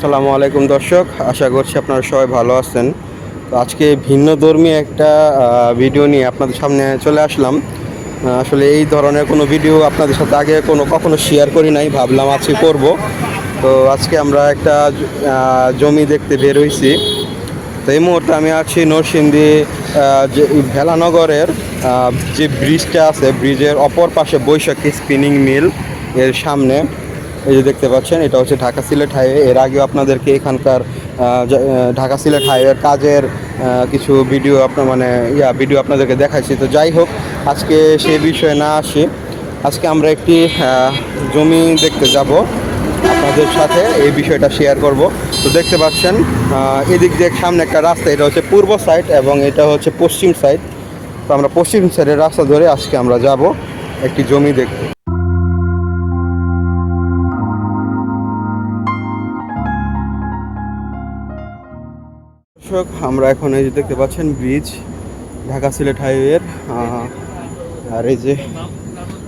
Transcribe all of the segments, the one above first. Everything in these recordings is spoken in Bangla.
আসসালামু আলাইকুম দর্শক, আশা করছি আপনারা সবাই ভালো আছেন। তো আজকে ভিন্ন ধর্মী একটা ভিডিও নিয়ে আপনাদের সামনে চলে আসলাম। আসলে এই ধরনের কোনো ভিডিও আপনাদের সাথে আগে কোনো কখনো শেয়ার করি নাই, ভাবলাম আজকে করব। তো আজকে আমরা একটা জমি দেখতে বের হয়েছি তো এই মুহূর্তে আমি আছি নরসিংদী যে ভেলানগরের যে ব্রিজটা আছে ব্রিজের অপর পাশে বৈশাখী স্পিনিং মিল এর সামনে। এই যে দেখতে পাচ্ছেন, এটা হচ্ছে ঢাকা সিলেট হাইওয়ে। এর আগেও আপনাদেরকে এখানকার ঢাকা সিলেট হাইওয়ের কাজের কিছু ভিডিও আপনার মানে ইয়া, ভিডিও আপনাদেরকে দেখাইছি। তো যাই হোক, আজকে সেই বিষয়ে না আসি। আজকে আমরা একটি জমি দেখতে যাব। আপনাদের সাথে এই বিষয়টা শেয়ার করব। তো দেখতে পাচ্ছেন এদিক দিয়ে সামনে একটা রাস্তা, এটা হচ্ছে পূর্ব সাইড এবং এটা হচ্ছে পশ্চিম সাইড তো আমরা পশ্চিম সাইডের রাস্তা ধরে আজকে আমরা যাব, একটি জমি দেখতে। দর্শক, আমরা এখন এই যে দেখতে পাচ্ছেন ব্রিজ ঢাকা সিলেট হাইওয়ের আর এই যে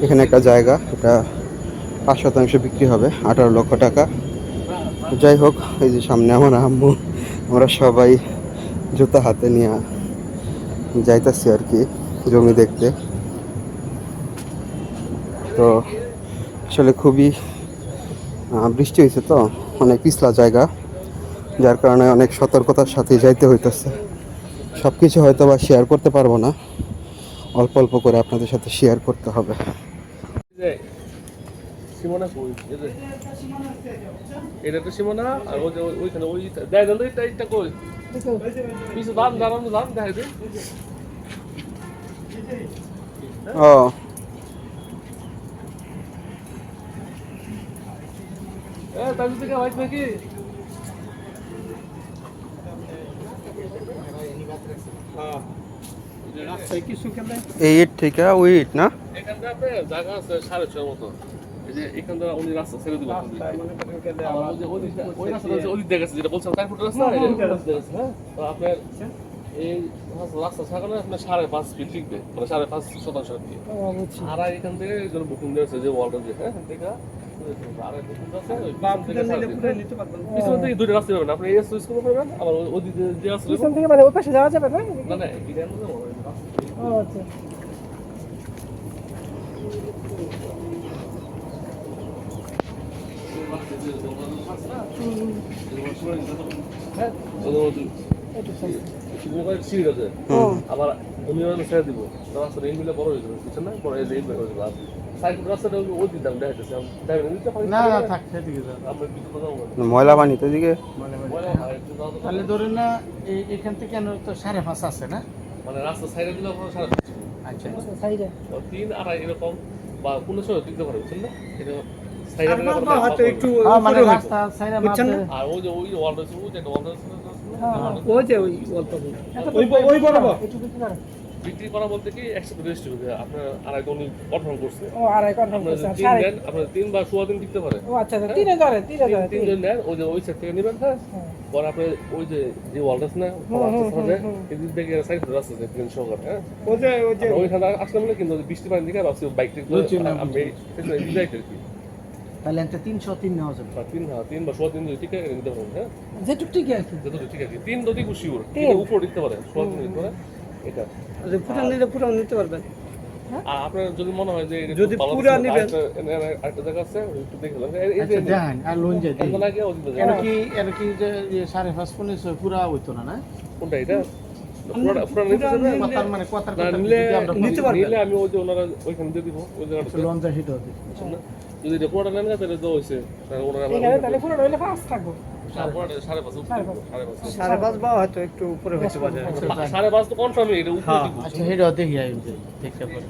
এখানে একটা জায়গা, এটা পাঁচ শতাংশ বিক্রি হবে, আঠারো লক্ষ টাকা। যাই হোক, এই যে সামনে আমার আম্মু, আমরা সবাই জুতা হাতে নিয়ে যাইতাছি আর কি, জমি দেখতে। তো আসলে খুবই বৃষ্টি হয়েছে তো, অনেক পিছলা জায়গা। যার কারণে অনেক সতর্কতার সাথে যাইতে হইতেছে। সব কিছু হয়তো বা শেয়ার করতে পারব না। অল্প অল্প করে আপনাদের সাথে শেয়ার করতে হবে। এটা তো সীমানা আর ওই ওইখানে দেখ কই? পিছু দাম দাম ও। এ তাই থেকে নাকি এই ইট থেকে ওই ইট না? জায়গা আছে সাড়ে ছয় মতো। এখান থেকে উনি রাস্তা ছেড়ে ওই যে গেছে, যেটা বলছিলাম, ফুট রাস্তা, যে হ্যাঁ? আপনার এই রাস্তা ছাড়ানো আপনার সাড়ে পাঁচ ফিট লিখবে মানে সাড়ে পাঁচ শতাংশ আর কি। আর এখান থেকে বুকিং দিয়েছে যে ওয়ালটা দিয়ে হ্যাঁ পিছন থেকে রাস্তা পাবেন আপনি সুইচ আবার যে পিছন থেকে মানে ওই পাশে যাওয়া যাবে না? না না মনে হয় রাস্তা। আচ্ছা। হ্যাঁ উনি ছেড়ে দিব। রাস্তাটা এই মিলে বড় হয়ে যাবে বুঝছেন না? বড় হয়ে যাবে। ময়লা পানি তো এদিকে। হয়। তাহলে ধরুন না এখান থেকে তো সাড়ে পাঁচ আছে না? মানে রাস্তা সাইডে দিলে সাড়ে আচ্ছা। তো তিন আড়াই এরকম বা কোনো সময় দিতে পারে বুঝছেন না? এটা হ্যাঁ, মানে ওই যে ওই অল্প ওই ওই বরাবর। বিক্রি করা বলতে কি একসাথে রেজিস্ট্রি হবে আপনার আড়াই উনি কনফার্ম করছে। ও আড়াই কনফার্ম করছে তিন দেন আপনার তিন বা সোয়া দিন টিকতে পারে। ও আচ্ছা আচ্ছা তিন হাজারে তিন তিন হাজারে নেন ওই যে ওই সাইড থেকে নেবেন হ্যাঁ? পরে আপনি ওই যে যে ওয়ালটা আছে না রাস্তার সাথে এদিক থেকে সাইড রাস্তা আছে তিন শো করে হ্যাঁ? ওই যে ওই যে আর ওইখানে আসলে বলে কিন্তু বৃষ্টি পানি দিকে ভাবছি বাইক বুঝছি আমি যাইতে আর কি? তাহলে এতে তিনশো তিন নেওয়া যাবে। তিন হ্যাঁ তিন বা সোয়া তিন যদি টিকে নিতে পারেন হ্যাঁ? যেটুক ঠিক আছে যতটুকু ঠিক আছে তিন যদি শিওর তিন। উপর দিতে পারেন সোয়া তিন দিতে পারেন এটা। যে ফুটান নিলে ফুটান নিতে পারবেন। আর আপনার যদি মনে হয় যে যদি পুরা কিছু, আরেকটা- জায়গা আছে একটু দেখে নেবেন। এই- এই যে আচ্ছা দেখেন আর লোন যাই এখন আগে ওদিকে কি এর কি যে যে সাড়ে পাঁচ পুরা হইতো না না? কোনটা এটা? আমি ওই যে ওনারা ওইখানে দিয়ে দিব ওই জায়গাটা লোন যায় যদি এটা পুরোটা নেন না, তাহলে তো হয়েছে তাহলে পাঁচ থাকব। সাড়ে পাঁচ বা হয়তো একটু উপরে হতে পারে সাড়ে পাঁচ তো কনফার্মই এটা উপরে আচ্ছা সেটা দেখি দেখতে পারি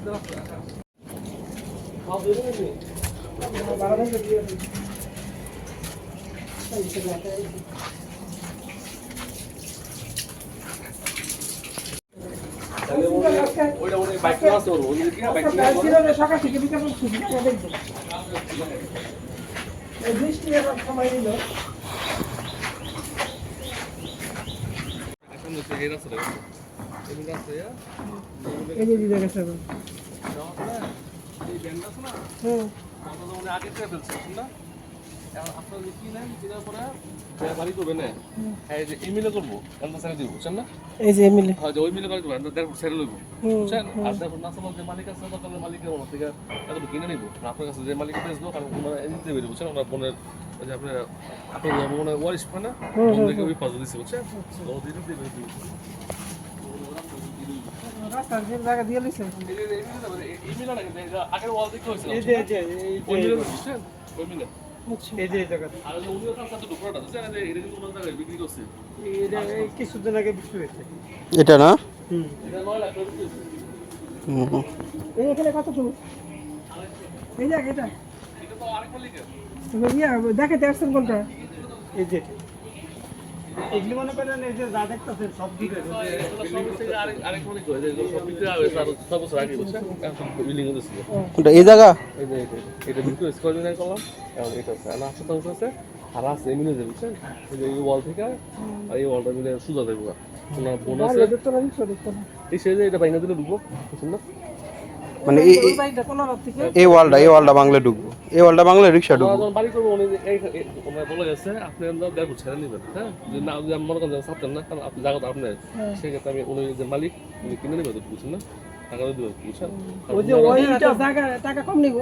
নিয়ে আছে মালিক আছে নিব আপনার কাছে যে মালিক বেচবো কারণ ওনারা নিতে বেরিয়ে বুঝছেন? ওনার বোনের ওই যে আপনার আপনার ওয়ারিশ থেকে ওই পাঁচ দিচ্ছে বুঝছেন? কিছুদিন আগে বিক্রি হয়েছে। এটা না? এখানে কত তুমি এই জায়গা এটা এটা তো ইয়া দেখাতে আসছেন কোনটা? এই যে। এগুলি মনে করেন এই যে যা দেখতেছেন সব দিকে। জায়গা? এই যে এটা এটা বিক্রি হয়েছে কয়দিন করলাম? এখন এটা আছে আর আটশো শতাংশ আছে আর আছে এমনি যে বুঝছেন? এই যে এই ওয়াল থেকে আর এই ওয়ালটা মিলে সুজা দেবো না। এটা বাইনা দিলে মানে এই ওয়ালটা এই ওয়ালটা বাংলা ঢুকবো এই ওয়ালটা বাংলা রিক্সা ঢুকবো বাড়ি করব উনি যে এই এই- ওনারা বলে গেছে আপনি আমরা ছেড়ে নেবেন হ্যাঁ? যদি না যদি মনে করেন ছাড়তেন না কারণ আপনি জায়গাটা আপনার। সেক্ষেত্রে আমি উনি যে মালিক উনি কিনে নেবে তো বুঝছেন না? টাকা দিয়ে বুঝছেন? ওই যে ওইটা জায়গা টাকা কম নিব?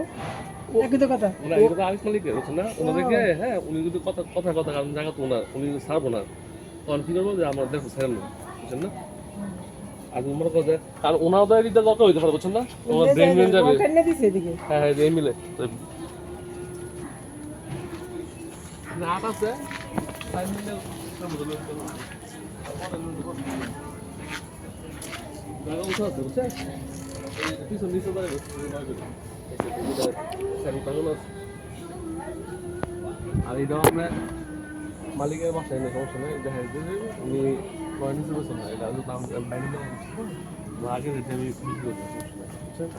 একই তো কথা। ওনা এটা আরেক মালিকের বুঝছেন না? ওনাদেরকে হ্যাঁ উনি যদি কথা কথা কথা কারণ জায়গা তো ওনার উনি ছাড়বো না। তখন কি করব যে আমরা দেখো ছেড়ে নেব বুঝছেন না? আর যদি মনে করো যে কারণ ওনার তো এদিকটা দরকার হইতে পারে বুঝছেন না? ব্রেন ব্রেন যাবে। হ্যাঁ হ্যাঁ এই মিলে। আছে। মিলে আর মালিকের বাসায় নেই সমস্যা নেই দেখা যাচ্ছে যে উনি নয় না এটা দাম বাইরে আগে যেটা আমি বিক্রি বুঝছেন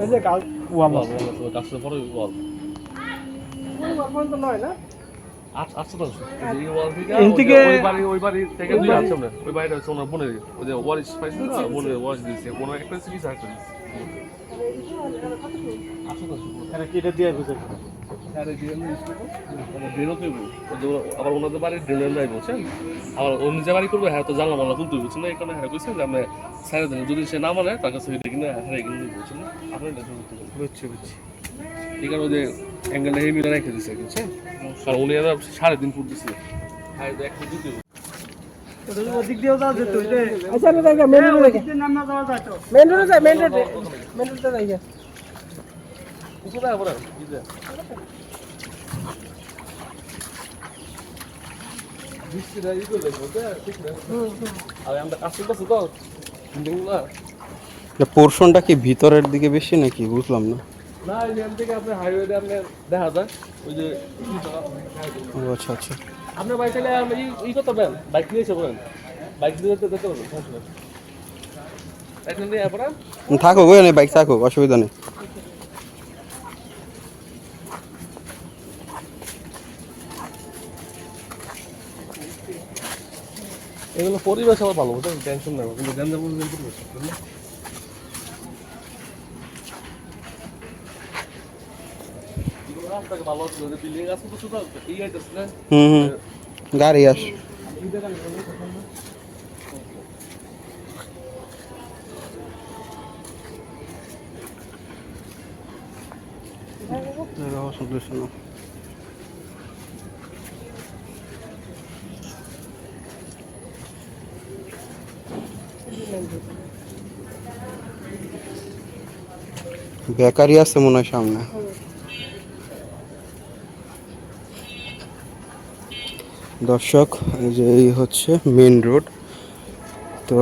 এই যে গাল ওয়াল ওয়াল কাছে পরে ওয়াল ওয়াল তো নয় না এটা দিয়ে বুঝে করব মানে ড্রেনও আবার ওনাদের বাড়ির ড্রেনের নাই বলছেন আবার ও নিজে বাড়ি করবে হ্যাঁ তো তুলতে না এই কারণে হ্যাঁ যে আমরা দিন যদি সে না মানে তার কাছে হ্যাঁ না আপনার বুঝছি বুঝছি এই কারণে যে রেখে দিচ্ছে কারণ উনি আবার সাড়ে তিন ফুট দিচ্ছে হ্যাঁ এটা এক ফুট দিতে হবে। ওদিক দিয়েও যাওয়া যেত আচ্ছা আমি জায়গা মেন রোডে যাই নাম না যাওয়া যায় তো মেন রোডে যাই মেন রোডে মেন রোডে যাই কিছু না বলেন কি যে পোর্শনটা কি ভিতরের দিকে বেশি নাকি বুঝলাম না? না এই এখান থেকে আপনি হাইওয়েতে আপনি দেখা যায় ওই যে আচ্ছা আচ্ছা। আপনার বাইক চাইলে আপনি ই- ই করতে পারেন বাইক নিয়ে এসে বাইক নিয়ে যেতে যেতে পারবেন সমস্যা নেই। বাইক নিয়ে থাকুক ওই বাইক থাকুক অসুবিধা নেই। এগুলো পরিবেশ আমার ভালো বুঝলেন? টেনশন নেই কিন্তু গঞ্জাম পরিবেশ বুঝলেন? এগুলো রাস্তাকে ভালো আছে বিল্ডিং আছে তো শুধু এই আইতেছে না হুম হুম গাড়ি আস বেকারি আছে মনে হয় সামনে। দর্শক যে এই হচ্ছে মেন রোড তো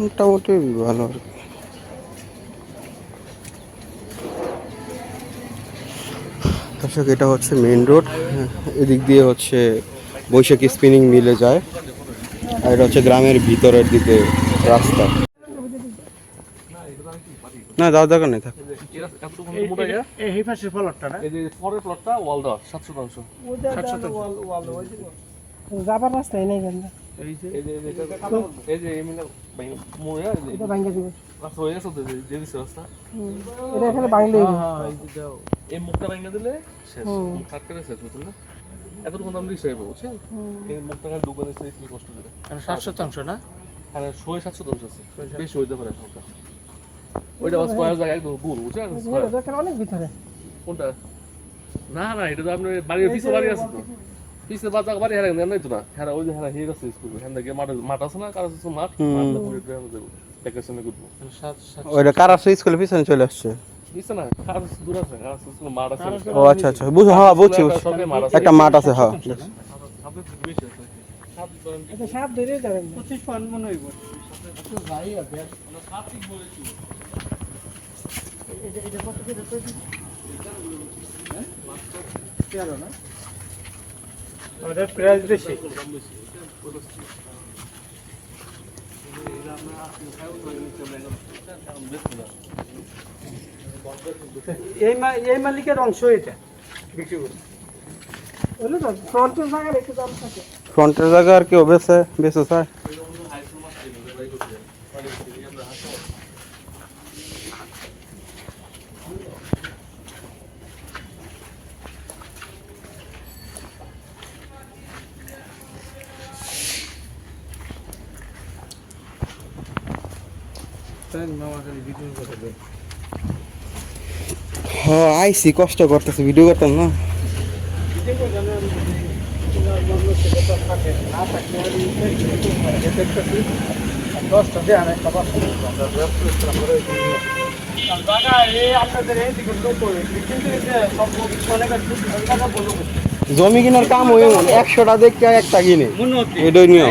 মোটামুটি ভালো আর কি। দর্শক, এটা হচ্ছে মেন রোড এদিক দিয়ে হচ্ছে বৈশাখী স্পিনিং মিলে যায়। আর এটা হচ্ছে গ্রামের ভিতরের দিকে রাস্তা। না যাওয়ার দরকার নেই থাক। এই পাশে ফলটটা না? এই যে পরের প্লটটা ওয়াল দেওয়া সাত শতাংশ। যাবার নাই কেন? এই যে এই যে এই যে এই যে এই এই যে এটা দিবে। রাস্তা হয়ে গেছে তো, যে- যে দিছে রাস্তা। এটা এখানে বাংলাদেশ এই মুখটা ভেঙে দিলে শেষ। মুখ কাটতে শেষ বুঝলেন না? এতটুকু দাম রিক্সা যাব বুঝছেন? এই মুখটা খালি ডুবে দিচ্ছে কষ্ট করে। মানে ষাট শতাংশ না? আর ছয় সাতশো দশ আছে। বেশি হইতে পারে সংখ্যা ওইটা আমার স্কোয়ার জায়গা একদম গুল বুঝছেন অনেক ভিতরে কোনটা না না এটা তো আপনার বাড়ির পিছনে বাড়ি আছে তো পিছনে বাচ্চা বাড়ি হেরা নাই তো না হেরা ওই যে হেরা হিয়ে গেছে স্কুল হেন থেকে মাঠ মাঠ আছে না কারও আছে মাঠ মাঠ না ঘুরে ঘুরে যাব দেখাশোনা করব মানে সাত সাত ওইটা কার আসছে স্কুলের পিছনে চলে আসছে আছে আছে আছে আছে ও আচ্ছা আচ্ছা বুঝ হ্যাঁ বুঝছি বুঝছি মাঠ আছে একটা মাঠ আছে হ্যাঁ আছে সাপ ধরে যাবেন পঁচিশ মনে হইব ঠিক বলেছি ওদের প্রাইস বেশি। এই মা- এই মালিকের অংশ এটা। বিক্রি করে বুঝলি তো ফ্রন্টের জায়গায় একটু দাম থাকে। ফ্রন্টের জায়গা আর কেউ বেছে বেছে চায় হ্যাঁ আইসি কষ্ট করতেছি ভিডিও করতাম না। জমি কিনার কাম হয়ে একশোটা দেখতে একটা কিনে। এটাই নিয়ম।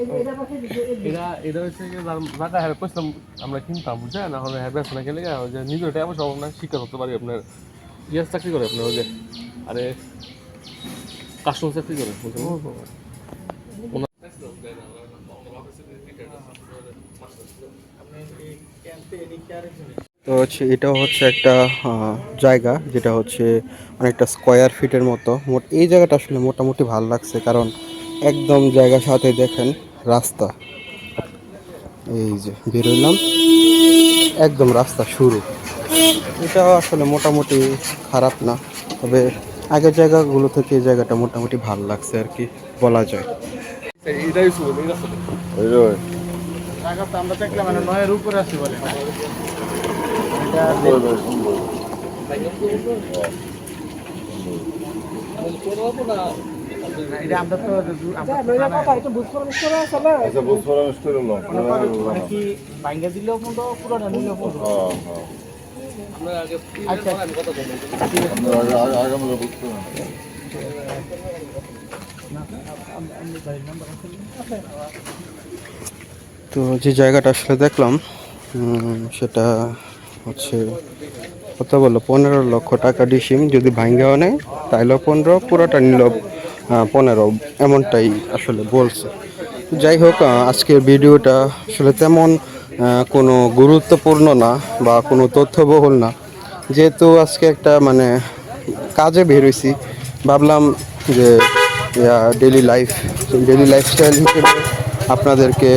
এটা এরা হচ্ছে যে জায়গা হ্যাঁ কইছিলাম আমরা কিনতাম বুঝছেন? না হলে হ্যাঁ গেলে ওই যে নিজের টাইম সব না শিক্ষা করতে পারি আপনার। ইয়াস চাকরি করে আপনার ওই যে আরে কাস্টমার চাকরি করে তো হচ্ছে এটাও হচ্ছে একটা জায়গা যেটা হচ্ছে অনেকটা স্কোয়ার ফিটের মতো। মোট এই জায়গাটা আসলে মোটামুটি ভালো লাগছে কারণ একদম জায়গার সাথে দেখেন রাস্তা। এই যে বেরোলাম একদম রাস্তা শুরু। এটাও আসলে মোটামুটি খারাপ না, তবে আগের জায়গাগুলো থেকে এই জায়গাটা মোটামুটি ভালো লাগছে আর কি, বলা যায়। জায়গা আমরা এটা আমরা তো আমরা তো কি দিলেও পনেরো পুরোটা নিলেও পনেরো। আচ্ছা। যে জায়গাটা আসলে দেখলাম সেটা হচ্ছে কথা বলল পনেরো লক্ষ টাকা ডিসিম যদি ভাঙ্গাও নেয় তাইলেও পনেরো পুরোটা নিল পনেরো, এমনটাই আসলে বলছে। যাই হোক আজকের ভিডিওটা আসলে তেমন কোনো গুরুত্বপূর্ণ না বা কোনো তথ্যবহুল না। যেহেতু আজকে একটা মানে কাজে বেরোইছি ভাবলাম যে ডেলি লাইফ ডেলি লাইফস্টাইল হিসেবে আপনাদেরকে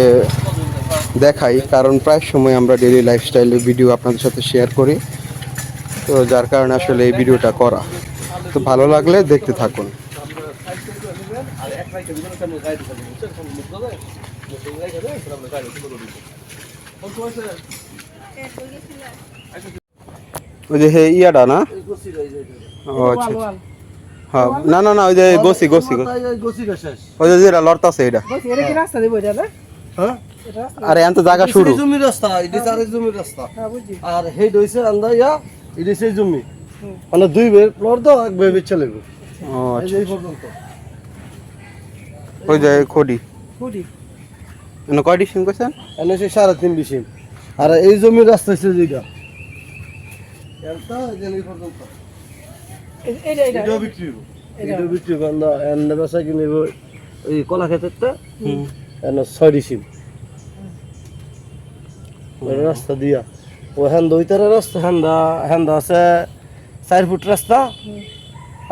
দেখাই, কারণ প্রায় সময় আমরা ডেলি লাইফস্টাইলের ভিডিও আপনাদের সাথে শেয়ার করি। তো যার কারণে আসলে এই ভিডিওটা করা। তো ভালো লাগলে দেখতে থাকুন। ওই যে হে ইয়াটা না ও আচ্ছা আচ্ছা। হ্যাঁ না না না ওই যে গোসি গোসি গোসি ওই যে যেটা লড়তাছে এটা বস এটা কি রাস্তা দিব এটা না হ্যাঁ এটা রাস্তা আরে এত জায়গা শুরু জমির রাস্তা এটা চারে জমির রাস্তা হ্যাঁ বুঝছি আর হেড হইছে আন্দা ইয়া এটা সেই জমি মানে দুই বে ফ্লোর দাও এক বে চলে গো ও আচ্ছা এই পর্যন্ত ওই যে খড়ি। বুঝি এনে কয় ডিসিম কইছেন? এনে সে সাড়ে তিন বিশিম আর এই জমির রাস্তা হচ্ছে যেটা কলা ছয় ডিসিম রাস্তা দিয়া। ও হ্যান্দ রাস্তা হ্যান্দা হ্যান্দা আছে চার ফুট রাস্তা।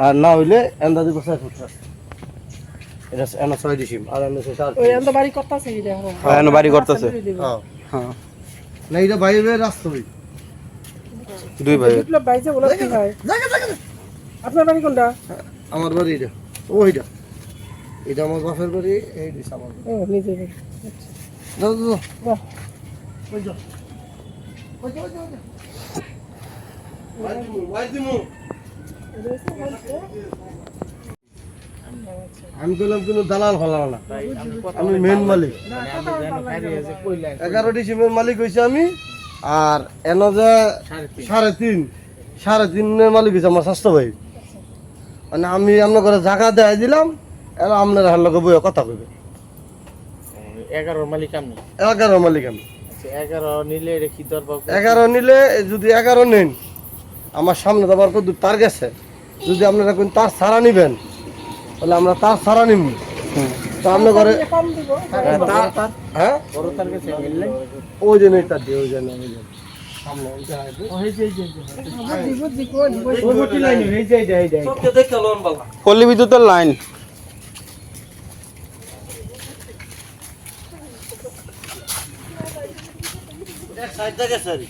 আর না হইলে এন্দা দিব চার ফুট রাস্তা। এটা এনা ছয় ডিসিম আর এনে চার ওই আন্দা বাড়ি কথা আছে হ্যাঁ হ্যাঁ, বাড়ি করতেছে। হ্যাঁ। হ্যাঁ। না এটা বাইরে রাস্তা হই দুই ভাই বিপ্লব ভাই যে বলে কি হয়? আপনার বাড়ি কোনটা? আমার বাড়ি এটা ওইটা এটা আমার বাপের বাড়ি এই দিস আমার ও নিজে বাড়ি। যাও যাও, যাও বাহ। ওই যাও ওই যাও, যাও, ওই যাও। ওয়াই দিমু, ওয়াই দিমু। আমি কইলাম কোনো দালাল ফালাল না। আমি মেন মালিক। এগারো ডিসিমের মালিক হয়েছে আমি আর এন যে সাড়ে তিন সাড়ে তিনের মালিক হয়েছে আমার স্বাস্থ্য ভাই। মানে আমি আপনার ঘরে জায়গা দেয় দিলাম এরা আপনার হার লগে বইয়া কথা কইবে। এগারোর মালিক আপনি? এগারো মালিক আমি। আচ্ছা এগারো নিলে কি দরবার এগারো নিলে যদি এগারো নেন আমার সামনে তো আবার কত তার গেছে যদি আপনারা কোন তার ছাড়া নিবেন তাহলে আমরা তার ছাড়া নিব তো আপনার ঘরে কম দিব হ্যাঁ মিললে ওই দিয়ে বালা। পল্লী বিদ্যুতের লাইন। সাইড থেকে সারি।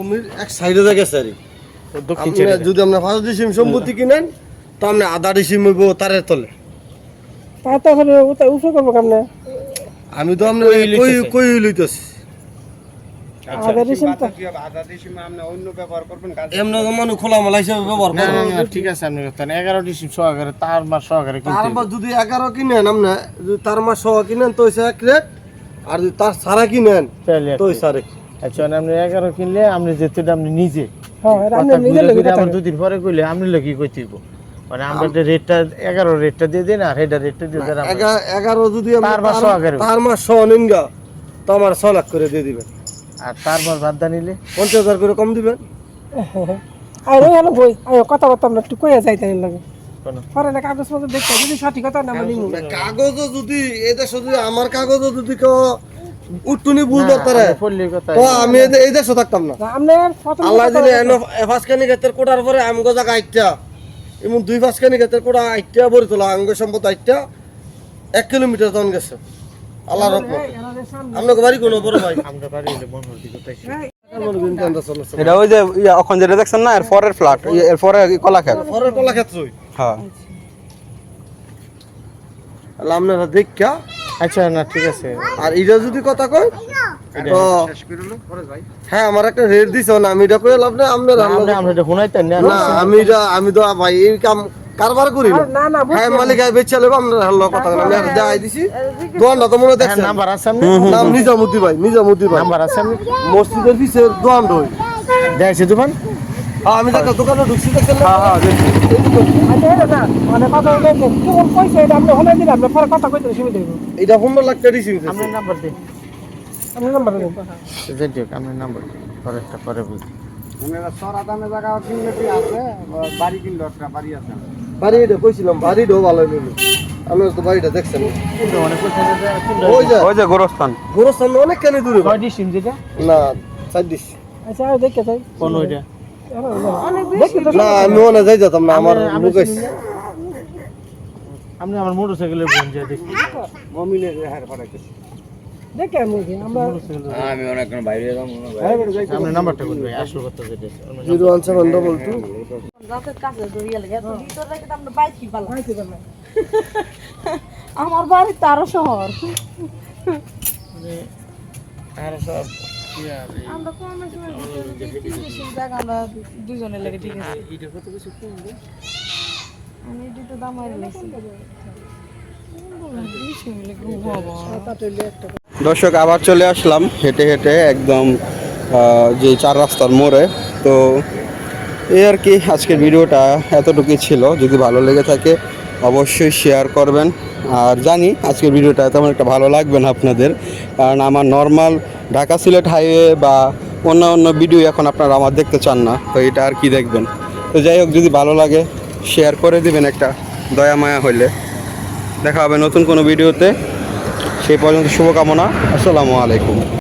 জমির এক সাইডে থেকে সারি দক্ষিণ যদি আপনি ফার্স্ট ডিসিম সম্পত্তি কিনেন তো আপনি আধা ডিসিম হইব তারের তলে। তা তো এখন উঠে উঠে করব কেমনে? আমি তো আপনি কই কই লইতেছি না, না, ঠিক আছে আপনি এগারো ডিসিম সহকারে তার মাস সহকারে যদি এগারো কিনেন আপনি যদি তার মাস সহ কিনেন তো হইছে এক রেট। আর যদি তার সারা কিনেন তাহলে তো হইছে আরেক আচ্ছা মানে আপনি এগারো কিনলে আপনি যেতে আপনি নিজে। হ্যাঁ এটা কথা লেগে কথা দুদিন পরে কইলে আপনি লোকই কইতে হইব। মানে আমরা যে রেটটা এগারো রেটটা দিয়ে দিন আর সেটা রেটটা দিয়ে দেন এগারো যদি তার মাস তার-। মাস সহ নিন তো আমার ছ লাখ করে দিয়ে দিবেন। আর তারপর বাদ নিলে? পঞ্চাশ হাজার করে কম দিবেন। আর হলো বই আয় কথাবার্তা আমরা একটু কইয়া যাইতে লাগে। পরে না কাগজপত্র দেখতে যদি সঠিক কথা না মানি কাগজও যদি এই দেশে যদি আমার কাগজও যদি কেউ উট্টুনি ভুল ধরতারে তো আমি এই এই দেশে থাকতাম না আল্লাহ দিলে এনো ফাঁসখানি ক্ষেত্রের কোটার পরে আমগো জায়গা আইটা এমন দুই ফাঁসখানি ক্ষেত্রের কোটা আইটা ভরে তোলা আঙ্গ সম্পদ আইটা এক কিলোমিটার তখন গেছে আল্লাহ রকম আপনাকে বাড়ি কোনো বড় ভাই আমরা বাড়ি মন কোথায় এটা ওই যে ইয়া, এখন যেটা দেখছেন না এর পরের ফ্ল্যাট এর পরে কলা খেত পরের কলা হ্যাঁ তাহলে আপনারা দেখা আচ্ছা না ঠিক আছে। আর এটা যদি কথা কয় তো হ্যাঁ আমার একটা রেট দিছে না আমি এটা কই লাভ আপনারা আমরা এটা না না আমি এটা আমি তো ভাই এই কাম কারবার করি না না না হ্যাঁ মালিক আই বেচে লেব আমরা হলো কথা বলে আমি আর যাই দিছি। দোয়ানটা তো মনে দেখছেন? নাম্বার আছে নাম নিজামুদ্দি ভাই নিজামুদ্দি ভাই। নাম্বার আছে আপনি মসজিদের পিছের দোয়ান রই দেখছি দোকান? আমি একটা দোকানে ঢুকছি দেখছেন না? আচ্ছা এটা না মানে কথা হলো যে কেমন পয়সা এটা আপনি হলে দিলে আপনি পরে কথা কইতে সুবিধা হইব এটা পনেরো লাখ টাকা দিছি আপনার নাম্বার দিন। আপনি নাম্বার দেন। যাই হোক আপনার নাম্বার দিন। পরে একটা বুঝি বাড়ি এটা কইছিলাম বাড়িটাও ভালো নিল আমি তো বাড়িটা দেখছেন। কিন্তু অনেক কোথায় ওই যে ওই যে গোরস্থান। গোরস্থান অনেক কেন দূরে। ভাই। কয়টি যেটা? না চার দিস আচ্ছা দেখে কোন ওইটা? দেখি না আমি যাই যেতাম না আমার মুখ আপনি আমার মোটর সাইকেলের বোন যা দেখি দেখে আমি কি, আমরা আপনার নাম্বারটা আসল কথা যেটা। Zero one seven double two. বাড়ি তারও শহর। আর সব আমরা কমের সময় ভিতরে তিন বেশি জায়গা আমরা দুজনে লাগে ঠিক আছে এটা কত কিছু কিনবে আমি দুটো দাম মারি দর্শক আবার চলে আসলাম হেঁটে হেঁটে একদম যে চার রাস্তার মোড়ে। তো এই আর কি আজকের ভিডিওটা এতটুকুই ছিল। যদি ভালো লেগে থাকে অবশ্যই শেয়ার করবেন। আর জানি আজকের ভিডিওটা তেমন একটা ভালো লাগবে না আপনাদের, কারণ আমার নর্মাল ঢাকা সিলেট হাইওয়ে বা অন্য অন্য ভিডিও এখন আপনারা আমার দেখতে চান না, তো এটা আর কি দেখবেন? তো যাই হোক, যদি ভালো লাগে শেয়ার করে দিবেন একটা দয়া মায়া হইলে। দেখা হবে নতুন কোনো ভিডিওতে সেই পর্যন্ত শুভকামনা, আসসালামু আলাইকুম।